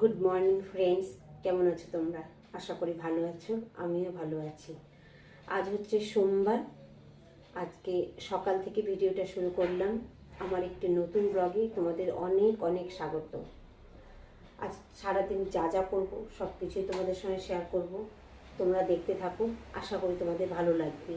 Good morning friends কেমন আছো তোমরা? আশা করি ভালো আছো, আমিও ভালো আছি। আজ হচ্ছে সোমবার। আজকে সকাল থেকে ভিডিওটা শুরু করলাম। আমার একটি নতুন ব্লগে তোমাদের অনেক অনেক স্বাগত। আজ সারাদিন যা যা করব সব কিছুই তোমাদের সঙ্গে শেয়ার করব। তোমরা দেখতে থাকো, আশা করি তোমাদের ভালো লাগবে।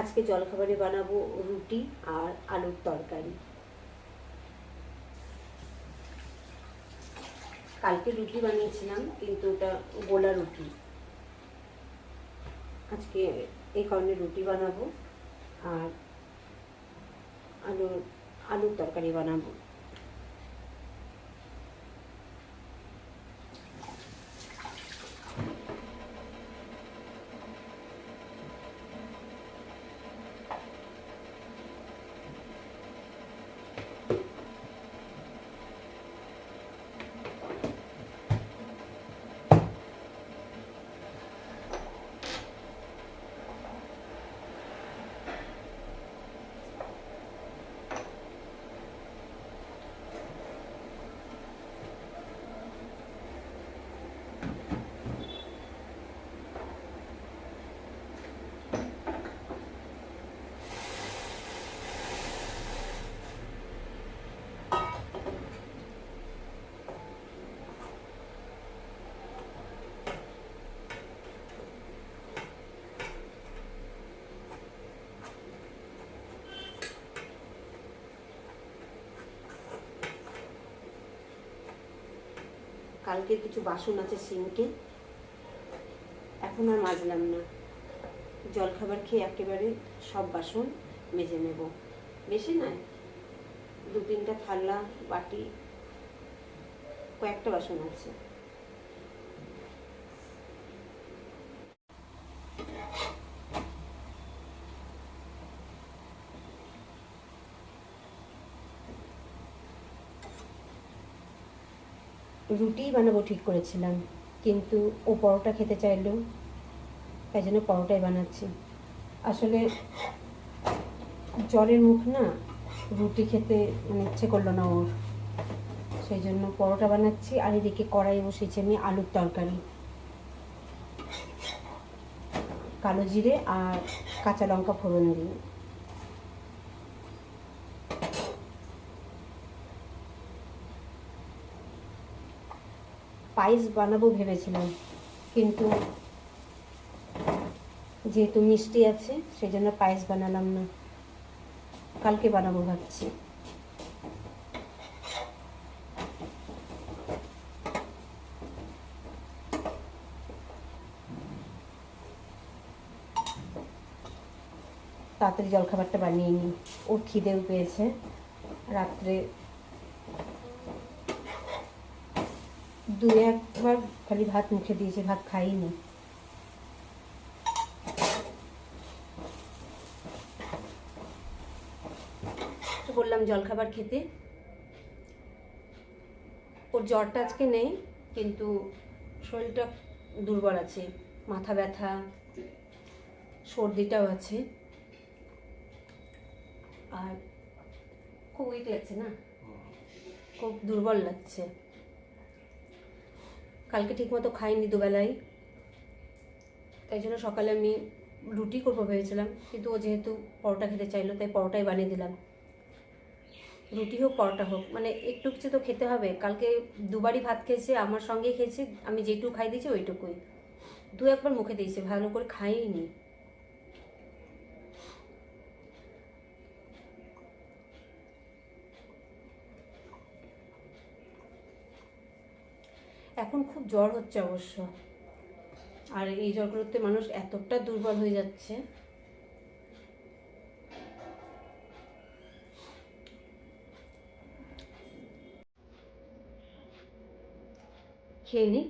আজকে জলখাবারে বানাবো রুটি আর আলুর তরকারি। কালকে রুটি বানিয়েছিলাম, কিন্তু ওটা গোলা রুটি। আজকে এই কারণে রুটি বানাবো আর আলু আলুর তরকারি বানাবো। কালকে কিছু বাসন আছে সিঙ্কে এখন আর মাজলাম না। জলখাবার খেয়ে একেবারে সব বাসন মেজে নেব। বেশি নয় দু তিনটা থালা, বাটি, কয়েকটা বাসন আছে। রুটিই বানাবো ঠিক করেছিলাম, কিন্তু ও পরোটা খেতে চাইলো, তাই জন্য পরোটাই বানাচ্ছি। আসলে জ্বরের মুখ না, রুটি খেতে মানে ইচ্ছে করল না ওর। সেই জন্য পরোটা বানাচ্ছি, আর এদিকে কড়াই বসেছি আমি আলুর তরকারি। কালো জিরে আর কাঁচা লঙ্কা ফোড়ন দিয়ে। পায়েস বানাবো ভেবেছিলাম। কিন্তু যেহেতু মিষ্টি আছে সেই জন্য পায়েস বানালাম না। কালকে বানাবো ভাবছি। তাড়াতাড়ি জলখাবারটা বানিয়ে নিই। ওর খিদেও পেয়েছে। রাত্রে দু একবার খালি ভাত মুখে দিয়েছে, ভাত খাইনি। বললাম জলখাবার খেতে। ওর জ্বরটা আজকে নেই, কিন্তু শরীরটা দুর্বল আছে, মাথা ব্যথা, সর্দিটাও আছে। আর খুব উইক লাগছে না? খুব দুর্বল লাগছে। কালকে ঠিকমতো খাইনি দুবেলায় তাই জন্য সকালে আমি রুটি করব ভেবেছিলাম, কিন্তু ও যেহেতু পরোটা খেতে চাইলো, তাই পরোটাই বানিয়ে দিলাম। রুটি হোক, পরোটা হোক মানে একটু কিছু তো খেতে হবে। কালকে দুবারই ভাত খেয়েছে, আমার সঙ্গেই খেয়েছে, আমি যেটুকু খাই দিয়েছি ওইটুকুই। দু একবার মুখে দিয়েছে, ভালো করে খাইনি। এখন খুব জ্বর হচ্ছে অবশ্য। আর এই জ্বরগুলোতে মানুষ এতটা দুর্বল হয়ে যাচ্ছে। খেয়ে নি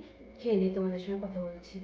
খেয়ে নি, তোমাদের সঙ্গে কথা বলছি।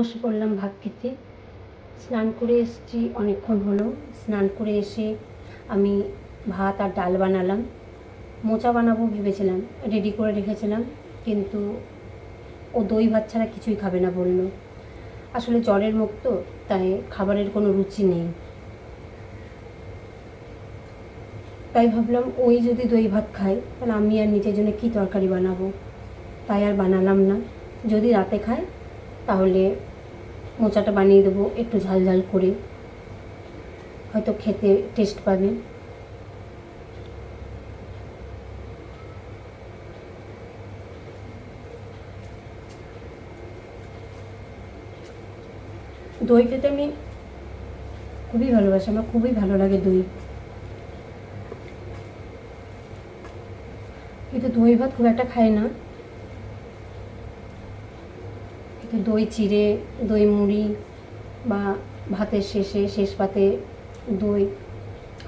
বসে পড়লাম ভাত খেতে। স্নান করে এসেছি, অনেকক্ষণ হলো। স্নান করে এসে আমি ভাত আর ডাল বানালাম। মোচা বানাবো ভেবেছিলাম রেডি করে রেখেছিলাম, কিন্তু ও দই ভাত ছাড়া কিছুই খাবে না বলল। আসলে জ্বরের মুখ তো, তাই খাবারের কোনো রুচি নেই। তাই ভাবলাম ওই যদি দই ভাত খায় তাহলে আমি আর নিজের জন্য কী তরকারি বানাবো? তাই আর বানালাম না। যদি রাতে খায় তাহলে মোচাটা বানিয়ে দেবো, একটু ঝাল ঝাল করে। হয়তো খেতে টেস্ট পাবে। দই খেতে আমি খুবই ভালোবাসি, আমার খুবই ভালো লাগে দই। কিন্তু দই ভাত খুব একটা খাই না কিন্তু দই চিড়ে, দই মুড়ি বা ভাতের শেষে শেষ পাতে দই,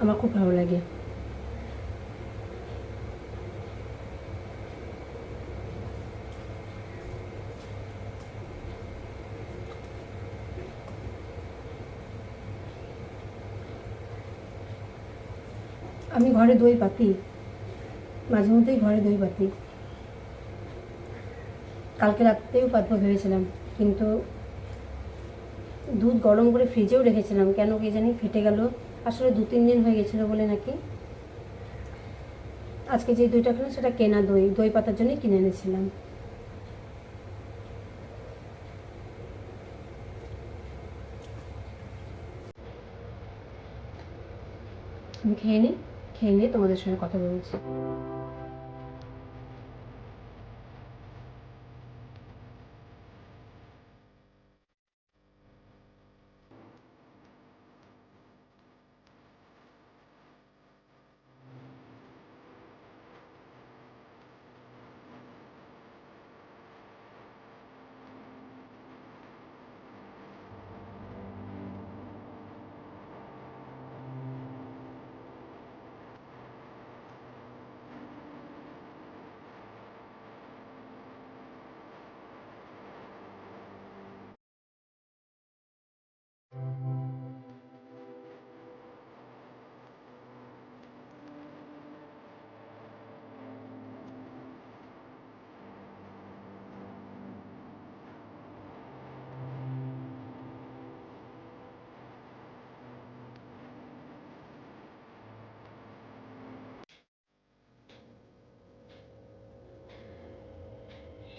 আমার খুব ভালো লাগে। আমি ঘরে দই পাতি মাঝে মধ্যেই ঘরে দই পাতি। কালকে রাত্রেও পাতবো ভেবেছিলাম, কিন্তু দুধ গরম করে ফ্রিজেও রেখেছিলাম। কেন কি জানি ফেটে গেল। আসলে দু, তিন দিন হয়ে গেছিল বলে নাকি। আজকে যে দইটা খেলাম, সেটা কেনা দই। দই পাতার জন্যই কিনে এনেছিলাম। আমি খেয়ে নিই খেয়ে নিয়ে তোমাদের সঙ্গে কথা বলছি।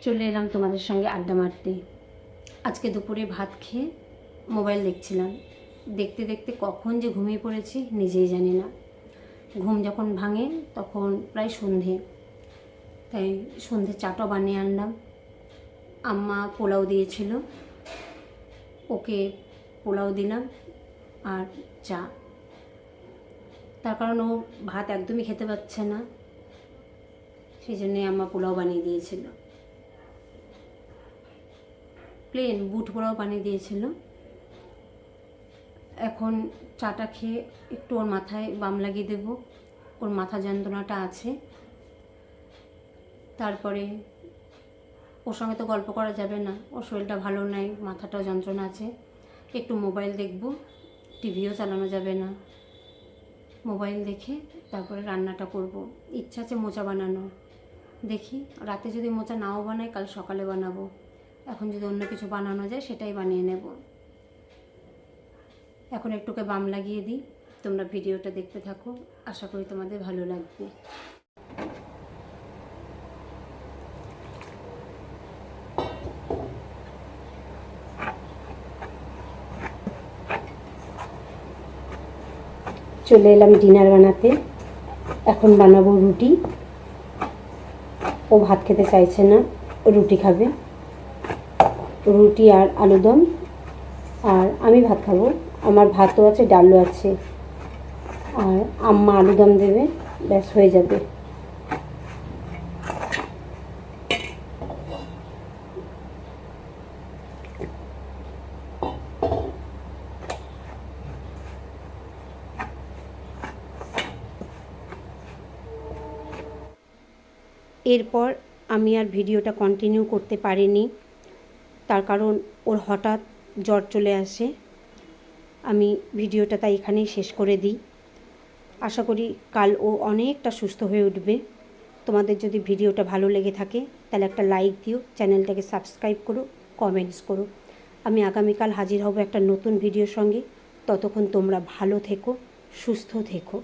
চলে এলাম তোমাদের সঙ্গে আড্ডা মারতে। আজকে দুপুরে ভাত খেয়ে মোবাইল দেখছিলাম। দেখতে দেখতে কখন যে ঘুমিয়ে পড়েছি নিজেই জানি না। ঘুম যখন ভাঙে তখন প্রায় সন্ধে। তাই সন্ধে চাটা বানিয়ে আনলাম। আম্মা পোলাও দিয়েছিল। ওকে পোলাও দিলাম আর চা। তার কারণ ও ভাত একদমই খেতে পাচ্ছে না। সেই জন্যে আম্মা পোলাও বানিয়ে দিয়েছিল। প্লেন বুট পোড়াও বানিয়ে দিয়েছিল এখন চাটা খেয়ে একটু ওর মাথায় বাম লাগিয়ে দেব। ওর মাথা যন্ত্রণাটা আছে। তারপরে ওর সঙ্গে তো গল্প করা যাবে না, ওর শরীরটা ভালো নাই, মাথাটাও যন্ত্রণা আছে। একটু মোবাইল দেখব, টিভিও চালানো যাবে না। মোবাইল দেখে তারপরে রান্নাটা করব। ইচ্ছা আছে মোচা বানানো দেখি, রাতে যদি মোচা নাও বানাই, কাল সকালে বানাবো। এখন যদি অন্য কিছু বানানো যায়, সেটাই বানিয়ে নেব। এখন একটুকে বাম লাগিয়ে দিই। তোমরা ভিডিওটা দেখতে থাকো। আশা করি তোমাদের ভালো লাগবে। চলে এলাম ডিনার বানাতে। এখন বানাবো রুটি। ও ভাত খেতে চাইছে না রুটি খাবে। রুটি আর আলুদম আর আমি ভাত খাব। আমার ভাতও আছে, ডালও আছে। আর আম্মা আলুদম দেবে, ব্যাস হয়ে যাবে। এরপর আমি আর ভিডিওটা কন্টিনিউ করতে পারিনি। তার কারণ ওর হঠাৎ জ্বর চলে আসে। আমি ভিডিওটা তাই এখানেই শেষ করে দিই। আশা করি কাল ও অনেকটা সুস্থ হয়ে উঠবে। তোমাদের যদি ভিডিওটা ভালো লেগে থাকে, তাহলে একটা লাইক দিও, চ্যানেলটাকে সাবস্ক্রাইব করো কমেন্টস করো। আমি আগামীকাল হাজির হব একটা নতুন ভিডিওর সঙ্গে। ততক্ষণ তোমরা ভালো থেকো, সুস্থ থেকো।